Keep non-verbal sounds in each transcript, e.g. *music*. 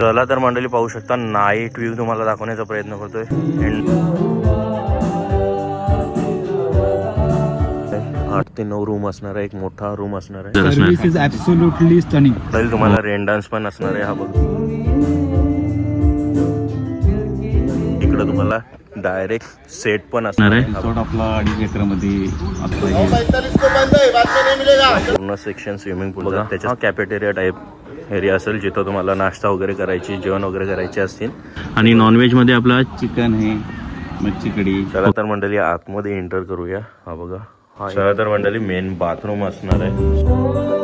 चला तर मंडळी पाहू शकता नाईट व्ह्यू तुम्हाला दाखवण्याचा प्रयत्न करतोय. आठ ते नऊ रूम असणार आहे एक मोठा रूम असणार आहे. तुम्हाला रेन डान्स पण असणार आहे हा बघ. इकडं तुम्हाला डायरेक्ट सेट पण असणार आहे आपला अडीच एकरमध्ये पूर्ण सेक्शन स्विमिंग पूल त्याच्या कॅफेटेरिया टाईप एरिया असेल जिथं तुम्हाला नाश्ता वगैरे करायची जेवण वगैरे करायचे असतील. आणि नॉनव्हेजमध्ये आपला चिकन आहे मच्छी कढी. चला तर मंडळी आतमध्ये एंटर करूया. हा बघा. हा चला तर मंडळी मेन बाथरूम असणार आहे.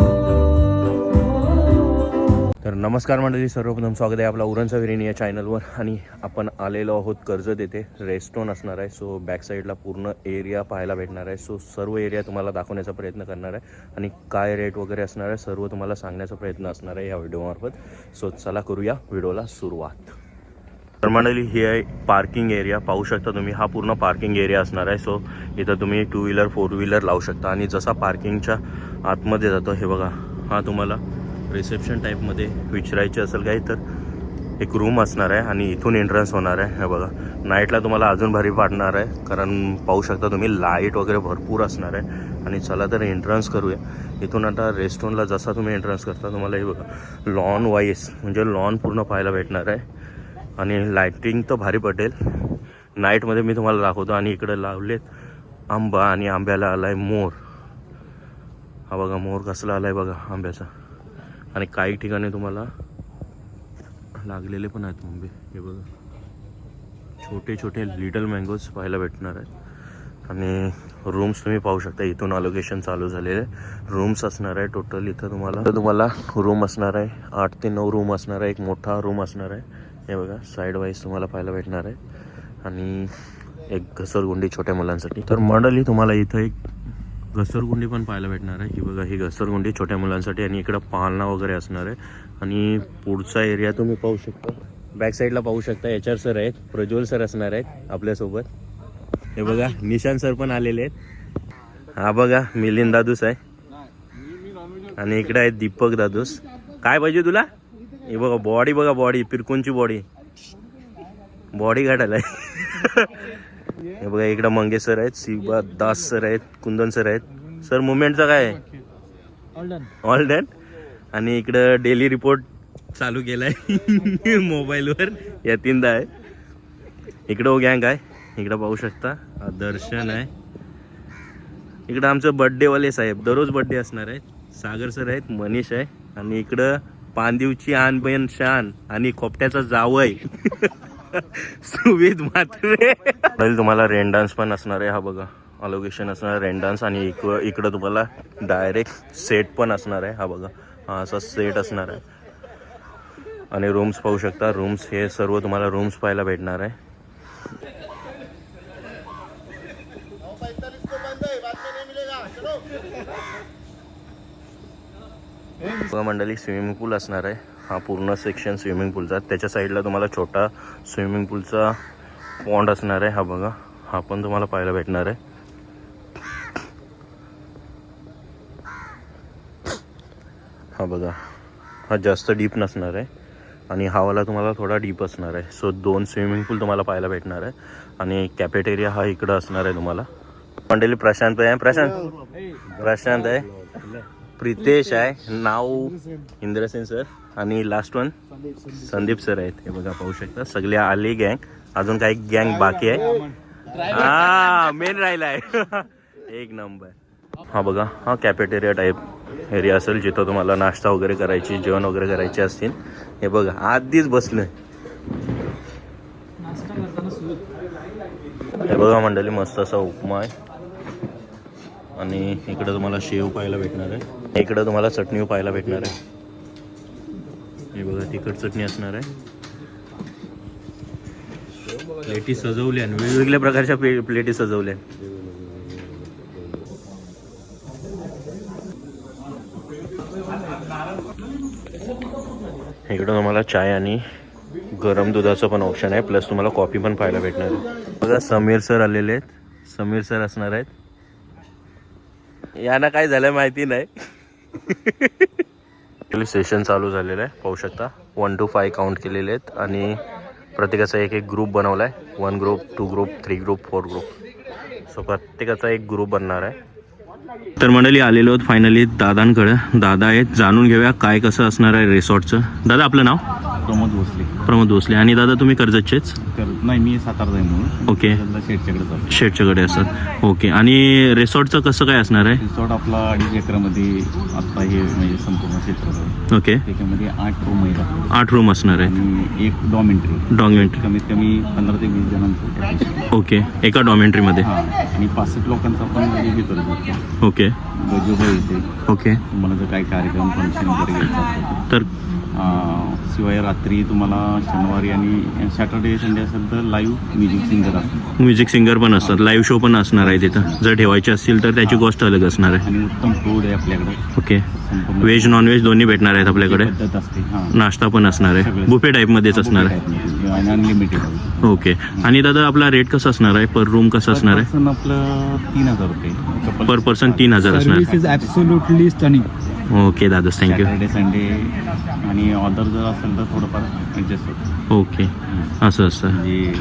तर नमस्कार मंडळी सर्वप्रथम स्वागत आहे आपला उरण विरिणी या चॅनलवर आणि आपण आलेलो आहोत कर्जत येथे. रेस्टॉरंट असणार आहे. सो बॅक साईडला पूर्ण एरिया पाहायला भेटणार आहे. सो सर्व एरिया तुम्हाला दाखवण्याचा प्रयत्न करणार आहे. आणि काय रेट वगैरे असणार आहे सर्व तुम्हाला सांगण्याचा प्रयत्न असणार आहे या व्हिडिओमार्फत सो चला करूया व्हिडिओला सुरुवात. तर मंडळी ही आहे पार्किंग एरिया पाहू शकता तुम्ही हा पूर्ण पार्किंग एरिया असणार आहे. सो इथं तुम्ही टू व्हीलर फोर व्हीलर लावू शकता. आणि जसा पार्किंगच्या आतमध्ये जातो हे बघा हा तुम्हाला रिसेप्शन टाईपमध्ये विचारायचे असेल काही तर. एक रूम असणार आहे आणि इथून एंट्रन्स होणार आहे. हे बघा. नाईटला तुम्हाला अजून भारी वाटणार आहे. कारण पाहू शकता तुम्ही लाइट वगैरे भरपूर असणार आहे. आणि चला तर एंट्रन्स करूया. इथून आता रेस्टॉरंटला जसा तुम्ही एंट्रन्स करता तुम्हाला हे बघा. लॉन वाईस म्हणजे लॉन पूर्ण पाहायला भेटणार आहे. आणि लायटिंग तर भारी पटेल. नाईटमध्ये मी तुम्हाला दाखवतो. आणि इकडे लावलेत आंबा आणि आंब्याला आला आहे मोर. हा बघा मोर कसला आला आहे बघा आंब्याचा. आणि काही ठिकाणी तुम्हाला लागलेले पण आहेत मुंबई. हे बघा. छोटे छोटे लिटल मँगोज पाहायला भेटणार आहेत. आणि रूम्स तुम्ही पाहू शकता. इथून अलोकेशन चालू झालेले. रूम्स असणार आहे टोटल इथं तुम्हाला. तर तुम्हाला रूम असणार आहे. आठ ते नऊ रूम असणार आहे. एक मोठा रूम असणार आहे. हे बघा साईड वाईज तुम्हाला पाहायला भेटणार आहे. आणि एक घसरगुंडी छोट्या मुलांसाठी. तर मंडळी तुम्हाला इथं एक घसरगुंडी पण पाहायला भेटणार आहे. ही बघा ही घसरगुंडी छोट्या मुलांसाठी आणि इकडं पालना वगैरे असणार आहे. आणि पुढचा एरिया तुम्ही पाहू शकता. बॅक साईडला पाहू शकता. एच आर सर आहेत प्रज्वल सर असणार आहेत आपल्यासोबत. हे बघा निशांत सर पण आलेले आहेत. हा बघा मिलिंद दादूस आहे. आणि इकडे आहेत दीपक दादूस. काय पाहिजे तुला? हे बघा बॉडी बघा बॉडी पिरकोनची बॉडी बॉडी गाठायला हे बघा इकडं मंगेश सर आहेत शिवबा दास सर आहेत कुंदन सर आहेत. सर मुवमेंटचा काय आहे? ऑल डन आणि इकडं डेली रिपोर्ट चालू केलाय *laughs* मोबाईलवर. यतींदा आहे. इकडं हो गँग आहे. इकडं पाहू शकता. दर्शन आहे. इकडं आमचं बड्डेवाले साहेब दररोज बड्डे असणार आहे. सागर सर आहेत मनीष आहे. आणि इकडं पांदिवची आन बहीण शान आणि खोपट्याचा जावय *laughs* सुविध मात्रे. तुम्हाला रेन डान्स पण असणार आहे. हा बघा अलोकेशन असणार रेन डान्स आणि इक इकडं तुम्हाला डायरेक्ट सेट पण असणार आहे. हा बघा हा असा सेट असणार आहे. आणि रूम्स पाहू शकता. रूम्स हे सर्व तुम्हाला रूम्स पाहायला भेटणार आहे. मंडळी स्विमिंग पूल असणार आहे. हा पूर्ण सेक्शन स्विमिंग पूलचा त्याच्या साईडला तुम्हाला छोटा स्विमिंग पूलचा पॉन्ड असणार आहे. हा बघा. हा पण तुम्हाला पाहायला भेटणार आहे. हा बघा. हा जास्त डीप नसणार आहे. आणि हा वाला तुम्हाला थोडा डीप असणार आहे. सो दोन स्विमिंग पूल तुम्हाला पाहायला भेटणार आहे. आणि कॅफेटेरिया हा इकडं असणार आहे तुम्हाला. मंडळी प्रशांत आहे. प्रशांत. प्रशांत आहे. प्रितेश आहे. नाव इंद्रसेन सर आणि लास्ट वन संदीप सर आहेत. हे बघा पाहू शकता. सगळे आले गँग अजून काही गँग बाकी आहे. हा मेन राहिला आहे. *laughs* एक नंबर हा बघा हा कॅफेटेरिया टाईप एरिया असेल जिथं तुम्हाला नाश्ता वगैरे करायची जेवण वगैरे करायचे असतील. हे बघा आधीच बसलोय. हे बघा मंडळी मस्त असा उपमा आहे. आणि इकडं तुम्हाला शेव पाहायला भेटणार आहे. इकडं तुम्हाला चटणी पाहायला भेटणार आहे. हे बघा तिखट चटणी असणार आहे. प्लेटी सजवल्या आणि वेगवेगळ्या प्रकारच्या प्ले प्लेटी सजवल्या इकडं तुम्हाला चाय आणि गरम दुधाचं पण ऑप्शन आहे. प्लस तुम्हाला कॉफी पण पाहायला भेटणार आहे. बघा समीर सर आलेले आहेत. समीर सर असणार आहेत. यांना काय झालं माहिती नाही. *laughs* सेशन चालू झालेलं आहे. पाहू शकता. वन टू फाय काउंट केलेले आहेत आणि प्रत्येकाचा एक एक ग्रुप बनवला आहे one group two group three group four group so प्रत्येकाचा एक ग्रुप बनणार आहे. तर मंडळी आलेलो आहोत फायनली दादांकडं. दादा आहेत. जाणून घेऊया काय कसं असणार आहे रिसॉर्टचं दादा आपलं नाव? प्रमोद भोसले. प्रमोद भोसले. आणि दादा तुम्ही कर्जतचेच? नाही मी सातारा जाईन म्हणून. ओके. शेटच्याकडे जातो. शेटच्याकडे असतात. ओके. आणि रिसॉर्टचं कसं काय असणार आहे? रिसॉर्ट आपला अडीच एकरामध्ये आत्ता हे म्हणजे संपूर्ण क्षेत्र आहे. ओके. त्याच्यामध्ये आठ रूम आहेत आठ रूम असणार आहे. एक डॉमेंट्री डॉमिनेंट कमीत कमी पंधरा ते वीस जणांचं. ओके. एका डॉमेंट्रीमध्ये आणि पासष्ट लोकांचा आपण म्हणजे हे ओके. गजोबा येते. ओके. तुम्हाला जर काही कार्यक्रम फंक्शन वगैरे तर शिवाय रात्री तुम्हाला शनिवारी आणि सॅटर्डे संडे असेल तर लाईव्ह म्युझिक सिंगर असतो म्युझिक सिंगर पण असतात. लाईव्ह शो पण असणार आहे तिथं. जर ठेवायचे असतील तर त्याची गोष्ट अलग असणार आहे. आणि उत्तम फूड आहे आपल्याकडे. ओके व्हेज नॉनव्हेज दोन्ही भेटणार आहेत आपल्याकडे. हां. नाश्ता पण असणार आहे. बुफे टाईपमध्येच असणार आहे. अनलिमिटेड आहे ओके आणि दादा आपला रेट कसा असणार आहे? पर रूम कसं असणार आहे? आपलं तीन हजार रुपये. पर पर्सन तीन हजार असणार. stunning. ओके दादा थँक्यू सॅटर्डे संडे आणि ऑर्डर जर असेल तर थोडंफार ॲडजस्ट होतं. ओके असं असतं म्हणजे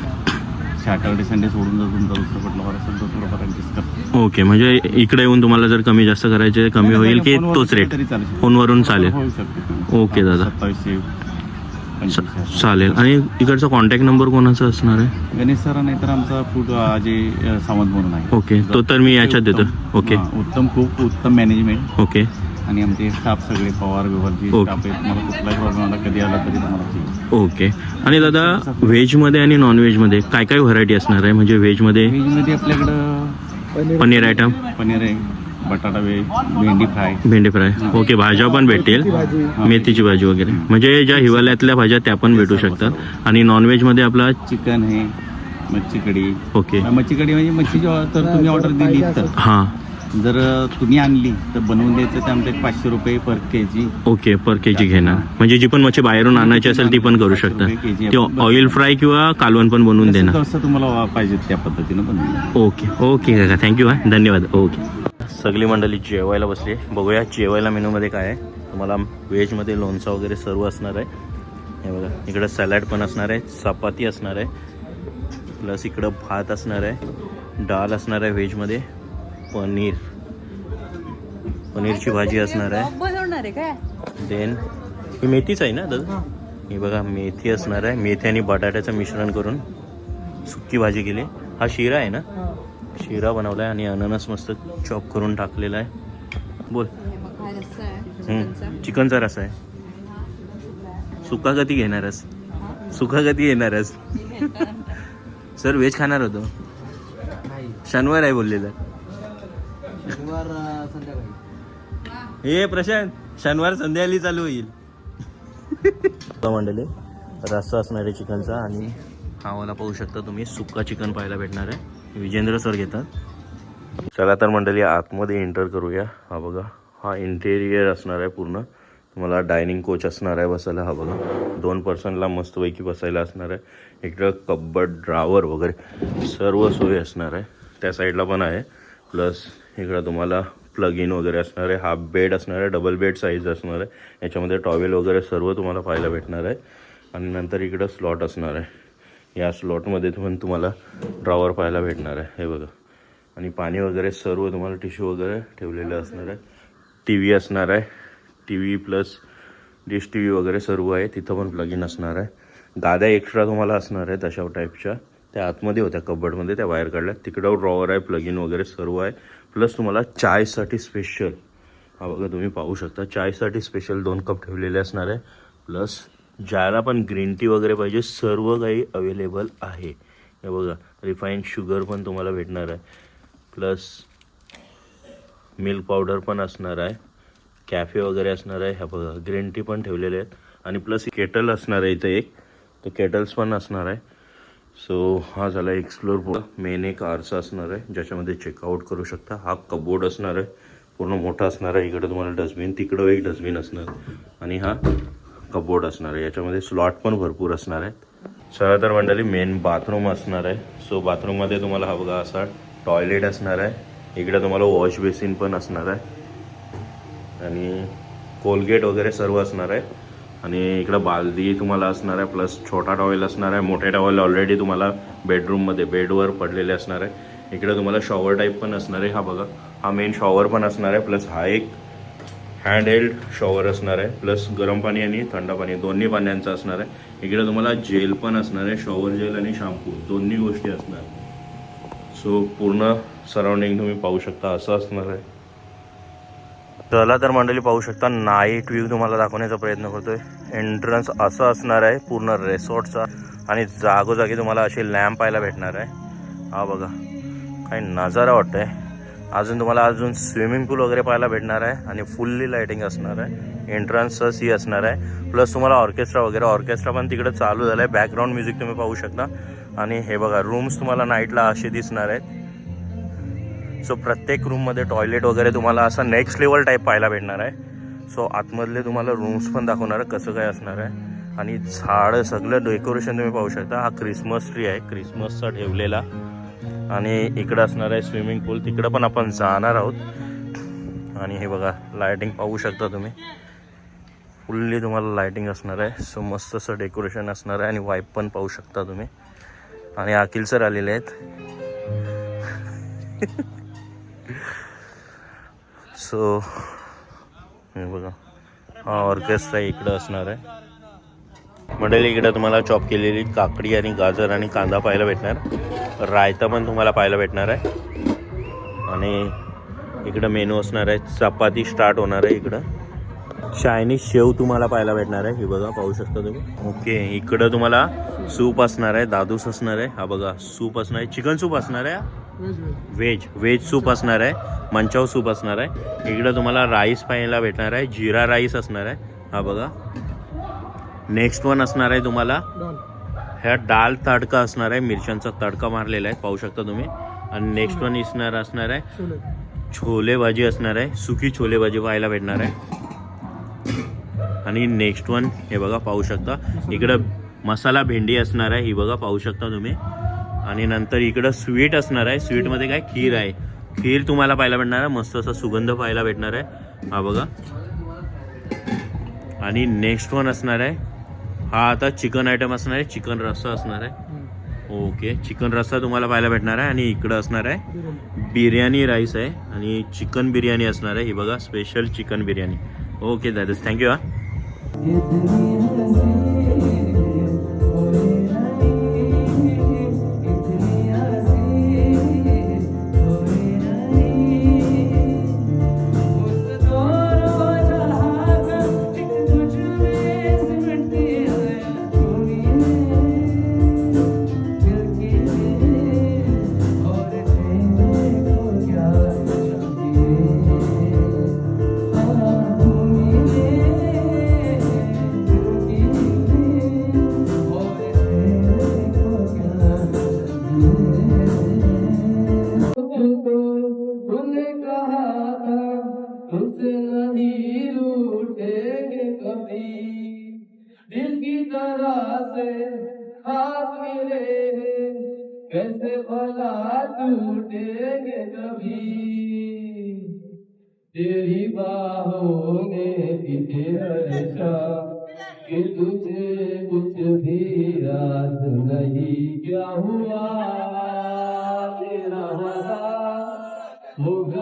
सॅटर्डे संडे सोडून जर तुमचा दुसरा कुठला वार असेल तर थोडंफार ॲडजस्ट करतो ओके म्हणजे इकडे येऊन तुम्हाला जर कमी जास्त करायचे कमी होईल की तोच रेट तरी चालेल. फोनवरून चालेल. होऊ शकते. ओके दादा. सत्तावीसशे पंचवीसशे चालेल. आणि इकडचा कॉन्टॅक्ट नंबर कोणाचा असणार आहे? गणेश सर नाही तर आमचा फूड अजय अ, सावंत म्हणून आहे. ओके तो तर मी याच्यात देतो. उत्तम- ओके हां, उत्तम खूप उत्तम मॅनेजमेंट ओके आणि आमचे स्टाफ सगळे पवार ओके. स्टाफ आहे तुम्हाला कुठलाही प्रॉब्लेम आला कधी आला तरी तुम्हाला ओके आणि दादा व्हेजमध्ये आणि नॉनव्हेजमध्ये काय काय व्हरायटी असणार आहे? म्हणजे व्हेजमध्ये व्हेजमध्ये आपल्याकडं पनीर आयटम पनीर आहे बटाटा व्हेज भेंडी फ्राय. भेंडी फ्राय. ओके भाज्या पण भेटेल. मेथीची भाजी. वगैरे. म्हणजे ज्या हिवाळ्यातल्या भाज्या त्या पण भेटू शकतात. आणि नॉनव्हेजमध्ये आपला चिकन आहे मच्छी कढी ओके मच्छी कढी म्हणजे मच्छीची ऑ- तर तुम्ही ऑर्डर दिली तर हां. जर तुम्ही आणली तर बनवून द्यायचं तर आमच्या पाचशे रुपये पर के जी ओके पर के जी घेणार. म्हणजे जी पण मच्छी बाहेरून आणायची असेल ती पण करू शकता. ती ऑइल फ्राय किंवा कालवण पण बनवून देणार. जसं तुम्हाला पाहिजे त्या पद्धतीनं बनवून. ओके ओके काका. थँक्यू हा. धन्यवाद. ओके. सगळी मंडळी जेवायला बसली बघूया जेवायला मेनूमध्ये काय आहे. तुम्हाला व्हेजमध्ये लोणचं वगैरे सर्व असणार आहे. हे बघा इकडं सॅलड पण असणार आहे चपाती असणार आहे प्लस इकडं भात असणार आहे डाळ असणार आहे व्हेजमध्ये. पनीर. पनीरची भाजी असणार आहे. बनवणार आहे काय? देन ही मेथीच आहे ना दादा? ही. बघा मेथी असणार आहे. मेथी आणि बटाट्याचं मिश्रण करून सुकी भाजी केली. हा शिरा आहे ना? शिरा बनवला आहे आणि अननस मस्त चॉप करून टाकलेला आहे. बोल. हा. चिकनचा. रसा आहे. सुका कधी घेणारस सुका कधी येणारस *laughs* सर व्हेज खाणार होतो. शनिवार आहे बोललेला. हे प्रशांत शनिवार संध्याकाळी चालू होईल. मंडळी रस्सा असणार आहे चिकनचा आणि हा वाला पाहू शकता तुम्ही सुक्का चिकन पाहायला भेटणार आहे. विजेंद्र सर घेतात. चला तर मंडळी आतमध्ये एंटर करूया. हा बघा हा इंटेरियर असणार आहे पूर्ण. तुम्हाला डायनिंग कोच असणार आहे बसायला हा बघा. दोन पर्सनला मस्तपैकी बसायला असणार आहे. इकडं कब्बड ड्रावर वगैरे सर्व सोयी असणार आहे. त्या साईडला पण आहे. प्लस इकडं तुम्हाला प्लग इन वगैरे असणार आहे हाफ बेड असणार आहे डबल बेड साईज असणार आहे. याच्यामध्ये टॉवेल वगैरे सर्व तुम्हाला पाहायला भेटणार आहे. आणि नंतर इकडं स्लॉट असणार आहे. या स्लॉटमध्ये पण तुम्हाला ड्रॉवर पाहायला भेटणार आहे. हे बघा. आणि पाणी वगैरे सर्व तुम्हाला टिश्यू वगैरे ठेवलेलं असणार आहे. टी व्ही असणार आहे. T V plus dish T V वगैरे सर्व आहे. तिथं पण प्लग इन असणार आहे. गाद्या एक्स्ट्रा तुम्हाला असणार आहेत अशा टाईपच्या त्या आतमध्ये होत्या कबडमध्ये त्या बाहेर काढल्या तिकडं ड्रॉवर आहे प्लग इन वगैरे सर्व आहे. प्लस तुम्हाला चायसाठी स्पेशल हा बघा तुम्ही पाहू शकता. चायसाठी स्पेशल दोन कप ठेवलेले असणार आहे. प्लस ज्याला पण ग्रीन टी वगैरे पाहिजे सर्व काही अवेलेबल आहे. हे बघा रिफाईंड शुगर पण तुम्हाला भेटणार आहे. प्लस मिल्क पावडर पण असणार आहे. कॅफे वगैरे असणार आहे. ह्या बघा ग्रीन टी पण ठेवलेले आहेत. आणि प्लस केटल असणार आहे इथं एक. तर केटल्स पण असणार आहे. सो हा झाला एक्सप्लोर पूर्ण मेन एक आरसा असणार आहे ज्याच्यामध्ये चेकआउट करू शकता. हा कबोर्ड असणार आहे. पूर्ण मोठा असणार आहे. इकडं तुम्हाला डस्टबिन तिकडं एक डस्टबिन असणार. आणि हा कबोर्ड असणार आहे. याच्यामध्ये स्लॉट पण भरपूर असणार आहेत. चला तर मंडळी मेन बाथरूम असणार आहे. सो बाथरूममध्ये तुम्हाला हा बघा असा टॉयलेट असणार आहे. इकडं तुम्हाला वॉश बेसिन पण असणार आहे. आणि कोलगेट वगैरे सर्व असणार आहे. आणि इकडं बालदी तुम्हाला असणार आहे प्लस छोटा टॉवेल असणार आहे मोठे टॉवेल ऑलरेडी तुम्हाला बेडरूममध्ये बेडवर पडलेले असणार आहे. इकडं तुम्हाला शॉवर टाईप पण असणार आहे हा बघा. हा मेन शॉवर पण असणार आहे प्लस हा एक हँड हेल्ड शॉवर असणार आहे प्लस गरम पाणी आणि थंड पाणी दोन्ही पाण्यांचं असणार आहे. इकडे तुम्हाला जेल पण असणार आहे शॉवर जेल आणि शॅम्पू दोन्ही गोष्टी असणार. सो पूर्ण सराउंडिंग तुम्ही पाहू शकता असं असणार आहे. चला तर मंडळी पाहू शकता नाईट व्ह्यू तुम्हाला दाखवण्याचा प्रयत्न करतोय. एंट्रन्स असं असणार आहे पूर्ण रेसॉर्टचा. आणि जागोजागी तुम्हाला असे लॅम्प पाहायला भेटणार आहे. हा बघा काही नजारा वाटतंय. अजून तुम्हाला अजून स्विमिंग पूल वगैरे पाहायला भेटणार आहे आणि फुल्ली लाईटिंग असणार आहे. एंट्रन्सच ही असणार आहे. प्लस तुम्हाला ऑर्केस्ट्रा वगैरे ऑर्केस्ट्रा पण तिकडे चालू झालं आहे बॅकग्राऊंड म्युझिक तुम्ही पाहू शकता. आणि हे बघा रूम्स तुम्हाला नाईटला असे दिसणार आहेत. सो प्रत्येक रूममध्ये टॉयलेट वगैरे तुम्हाला असं नेक्स्ट लेवल टाईप पाहायला भेटणार आहे. सो आतमधले तुम्हाला रूम्स पण दाखवणार आहे कसं काय असणार आहे. आणि झाडं सगळं डेकोरेशन तुम्ही पाहू शकता. हा क्रिसमस ट्री आहे क्रिसमसचा ठेवलेला. आणि इकडं असणार आहे स्विमिंग पूल तिकडं पण आपण जाणार आहोत. आणि हे बघा लायटिंग पाहू शकता तुम्ही. फुल्ली तुम्हाला लायटिंग असणार आहे. सो मस्त असं डेकोरेशन असणार आहे आणि वाईप पण पाहू शकता तुम्ही. आणि अखिल सर आलेले आहेत. *laughs* सो हे बघा. हा ऑर्केस्ट्रा इकडं असणार आहे. मंडळी इकडं तुम्हाला चॉप केलेली काकडी आणि गाजर आणि कांदा पाहायला भेटणार. रायता पण तुम्हाला पाहायला भेटणार आहे. आणि इकडं मेनू असणार आहे. चपाती स्टार्ट होणार आहे इकडं. चायनीज शेव तुम्हाला पाहायला भेटणार आहे. हे बघा पाहू शकता तुम्ही. ओके इकडं तुम्हाला सूप असणार आहे. दादूस असणार आहे. हा बघा सूप असणार आहे. चिकन सूप असणार आहे. व्हेज व्हेज सूप असणार आहे. मंचाव सूप असणार आहे. इकडं तुम्हाला राईस पाहायला भेटणार आहे. जिरा राईस असणार आहे. हा बघा. नेक्स्ट वन असणार आहे तुम्हाला. ह्या डाल तडका असणार आहे. मिरच्यांचा तडका मारलेला आहे. पाहू शकता तुम्ही. आणि नेक्स्ट वन असणार असणार आहे. छोले भाजी असणार आहे. सुकी छोले भाजी पाहायला भेटणार आहे. आणि नेक्स्ट वन हे बघा पाहू शकता. इकडं मसाला भेंडी असणार आहे. ही बघा पाहू शकता तुम्ही. आणि नंतर इकडं स्वीट असणार आहे. स्वीटमध्ये काय? खीर आहे. खीर तुम्हाला पाहायला भेटणार आहे. मस्त असा सुगंध पाहायला भेटणार आहे. हा बघा. आणि नेक्स्ट वन असणार आहे. हा आता चिकन आयटम असणार आहे. चिकन रस्सा असणार आहे. ओके चिकन रस्सा तुम्हाला पाहायला भेटणार आहे. आणि इकडं असणार आहे. बिर्याणी राईस आहे. आणि चिकन बिर्याणी असणार आहे. ही बघा स्पेशल चिकन बिर्याणी. ओके दादा. थँक्यू हा. कैसे भला टूटेंगे कभी तेरी बाहों में पीछे हर्षा कि तुझे कुछ भी याद नहीं क्या हुआ तेरा वादा मुकदम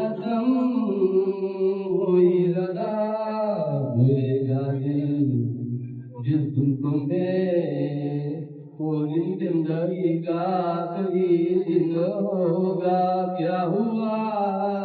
जिंदगी का कभी दिन होगा क्या हुआ?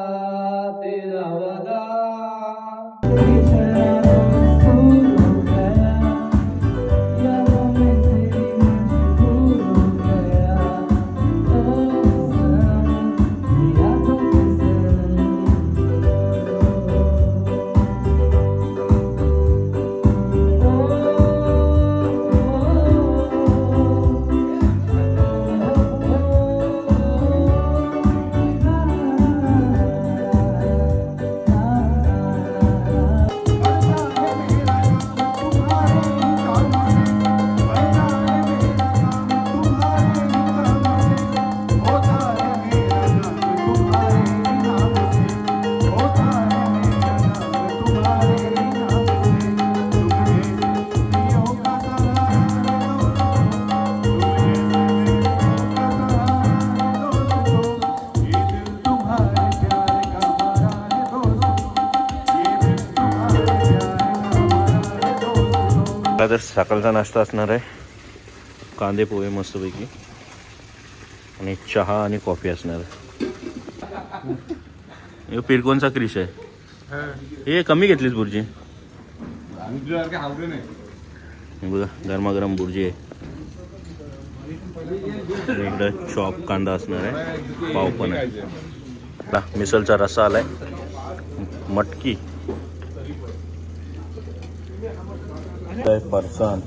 सकाळचा नाश्ता असणार आहे. कांदे पोहे मस्तपैकी. आणि चहा आणि कॉफी असणार आहे. पिरकोनचा क्रिश आहे. हे. कमी घेतलीस बुर्जी? बघा गरमागरम बुर्जी आहे. इकडं चॉप कांदा असणार आहे. पाव पण आहे. आता मिसळचा रस्सा आलाय. मटकी. फरसाण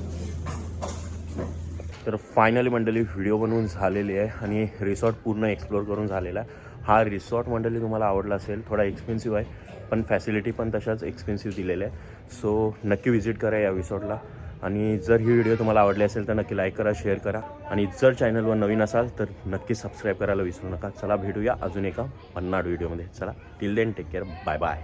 तर फायनली मंडळी व्हिडिओ बनवून झालेली आहे आणि रिसॉर्ट पूर्ण एक्सप्लोअर करून झालेला आहे. हा रिसॉर्ट मंडळी तुम्हाला आवडला असेल थोडा एक्सपेन्सिव्ह आहे पण फॅसिलिटी पण तशाच एक्सपेन्सिव्ह दिलेल्या आहे सो नक्की व्हिजिट करा या रिसॉर्टला आणि जर ही व्हिडिओ तुम्हाला आवडली असेल तर नक्की लाईक करा शेअर करा. आणि जर चॅनलवर नवीन असाल तर नक्की सबस्क्राईब करायला विसरू नका. चला भेटूया अजून एका पन्नाड व्हिडिओमध्ये चला till then take care bye bye